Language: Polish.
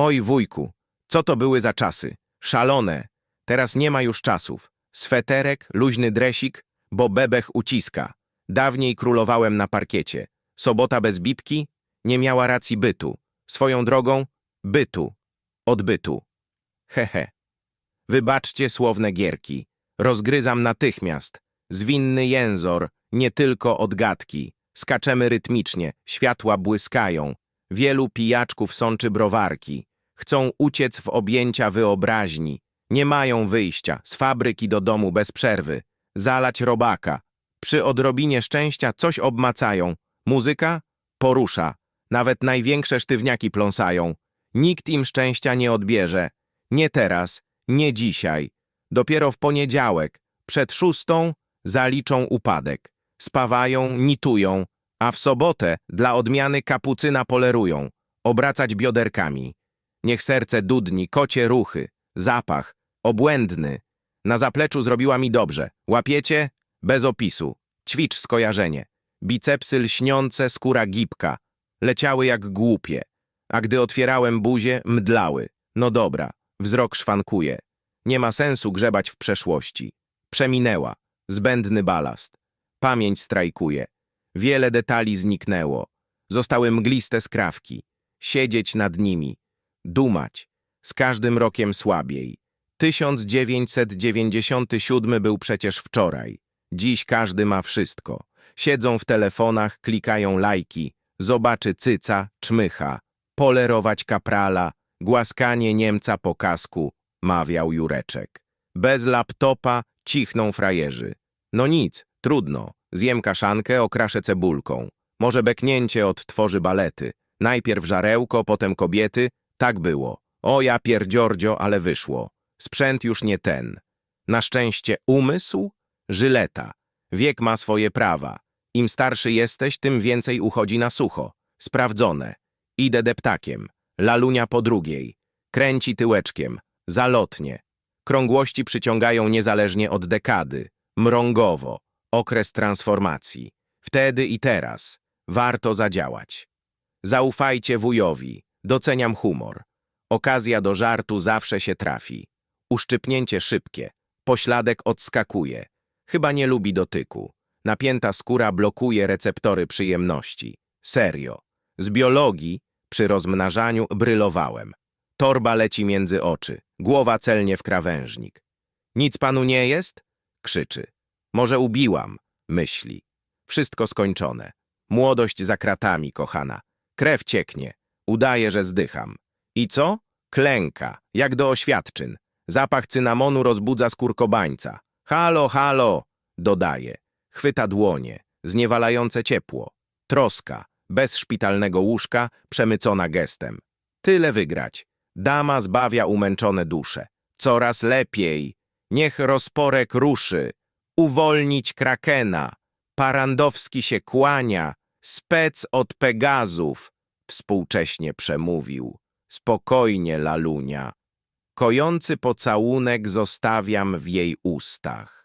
Oj, wujku, co to były za czasy? Szalone. Teraz nie ma już czasów. Sweterek, luźny dresik, bo bebech uciska. Dawniej królowałem na parkiecie. Sobota bez bibki nie miała racji bytu. Swoją drogą, bytu. Odbytu. Hehe. Wybaczcie słowne gierki. Rozgryzam natychmiast. Zwinny jęzor, nie tylko odgadki. Skaczemy rytmicznie, światła błyskają. Wielu pijaczków sączy browarki. Chcą uciec w objęcia wyobraźni. Nie mają wyjścia, z fabryki do domu bez przerwy. Zalać robaka. Przy odrobinie szczęścia coś obmacają. Muzyka porusza. Nawet największe sztywniaki pląsają. Nikt im szczęścia nie odbierze. Nie teraz, nie dzisiaj. Dopiero w poniedziałek, przed szóstą, zaliczą upadek. Spawają, nitują, a w sobotę dla odmiany kapucyna polerują. Obracać bioderkami. Niech serce dudni, kocie ruchy, zapach, obłędny. Na zapleczu zrobiła mi dobrze. Łapiecie? Bez opisu. Ćwicz skojarzenie. Bicepsy lśniące, skóra gibka. Leciały jak głupie. A gdy otwierałem buzię, mdlały. No dobra, wzrok szwankuje. Nie ma sensu grzebać w przeszłości. Przeminęła. Zbędny balast. Pamięć strajkuje. Wiele detali zniknęło. Zostały mgliste skrawki. Siedzieć nad nimi. Dumać. Z każdym rokiem słabiej. 1997 był przecież wczoraj. Dziś każdy ma wszystko. Siedzą w telefonach, klikają lajki. Zobaczy cyca, czmycha. Polerować kaprala. Głaskanie Niemca po kasku, mawiał Jureczek. Bez laptopa cichną frajerzy. No nic, trudno. Zjem kaszankę, okraszę cebulką. Może beknięcie odtworzy balety. Najpierw żarełko, potem kobiety. Tak było. O ja pierdziordzio, ale wyszło. Sprzęt już nie ten. Na szczęście umysł? Żyleta. Wiek ma swoje prawa. Im starszy jesteś, tym więcej uchodzi na sucho. Sprawdzone. Idę deptakiem. Lalunia po drugiej. Kręci tyłeczkiem. Zalotnie. Krągłości przyciągają niezależnie od dekady. Mrągowo. Okres transformacji. Wtedy i teraz. Warto zadziałać. Zaufajcie wujowi. Doceniam humor. Okazja do żartu zawsze się trafi. Uszczypnięcie szybkie. Pośladek odskakuje. Chyba nie lubi dotyku. Napięta skóra blokuje receptory przyjemności. Serio. Z biologii przy rozmnażaniu brylowałem. Torba leci między oczy. Głowa celnie w krawężnik. Nic panu nie jest? Krzyczy. Może ubiłam, myśli. Wszystko skończone. Młodość za kratami, kochana. Krew cieknie. Udaje, że zdycham. I co? Klęka, jak do oświadczyn. Zapach cynamonu rozbudza skórkobańca. Halo, halo, dodaje. Chwyta dłonie, zniewalające ciepło. Troska, bez szpitalnego łóżka, przemycona gestem. Tyle wygrać. Dama zbawia umęczone dusze. Coraz lepiej. Niech rozporek ruszy. Uwolnić krakena. Parandowski się kłania. Spec od Pegazów. Współcześnie przemówił. Spokojnie, lalunia. Kojący pocałunek zostawiam w jej ustach.